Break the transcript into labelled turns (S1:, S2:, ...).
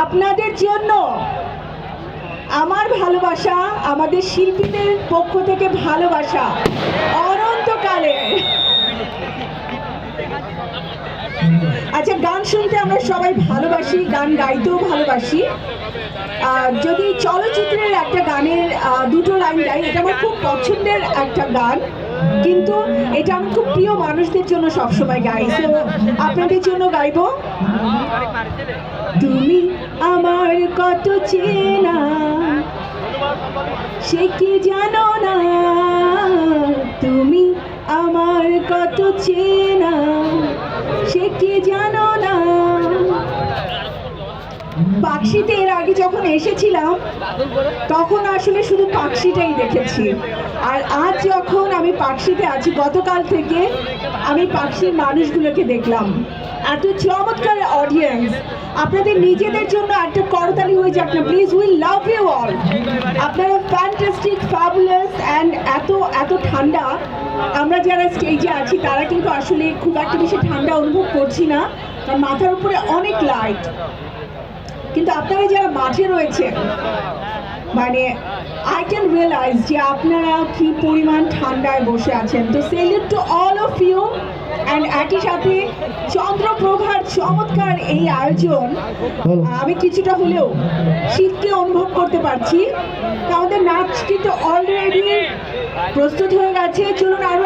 S1: আপনাদের জন্য আমার ভালোবাসা, আমাদের শিল্পীদের পক্ষ থেকে ভালোবাসা অনন্তকালে। আচ্ছা গান শুনতে আমরা সবাই ভালোবাসি, গান গাইতেও ভালোবাসি। আর যদি চলচ্চিত্রের দুটো লাইন গাই এটা আমার খুব পছন্দের একটা গান, কিন্তু এটা আমি খুব প্রিয় মানুষদের জন্য সবসময় গাই। তো আপনাদের জন্য গাইবো? তুমি আমার কত চেনা, সে কি জানো না? তুমি আমার কত চেনা, সে কি জানো না? পাকশিতে এর আগে যখন এসেছিলাম, তখন আসলে শুধু পাকশিটাই দেখেছি। আর আজ যখন আমি পাকশিতে আছি, গতকাল থেকে আমি পাকশির মানুষগুলোকে দেখলাম। এত চমৎকার অডিয়েন্স আপনাদের নিজেদের জন্য একটা করতালি হয়ে যাক না please we love you all আপনারা ফ্যান্টাস্টিক ফ্যাবুলাস অ্যান্ড এত এত ঠান্ডা। আমরা যারা স্টেজে আছি, তারা কিন্তু আসলে খুব একটা বেশি ঠান্ডা অনুভব করছি না। মাথার উপরে অনেক লাইট কিন্তু আপনারা যারা মাঠে রয়েছেন মানে আই ক্যান রিয়েলাইজ যে আপনারা কি পরিমাণ ঠান্ডায় বসে আছেন। তো salute to all of you and একই সাথে চন্দ্রপ্রভার চমৎকার এই আয়োজন। আমি কিছুটা হলেও শীতকে অনুভব করতে পারছি। তো আমাদের নাচ কিন্তু অলরেডি প্রস্তুত হয়ে গেছে। চলুন আরও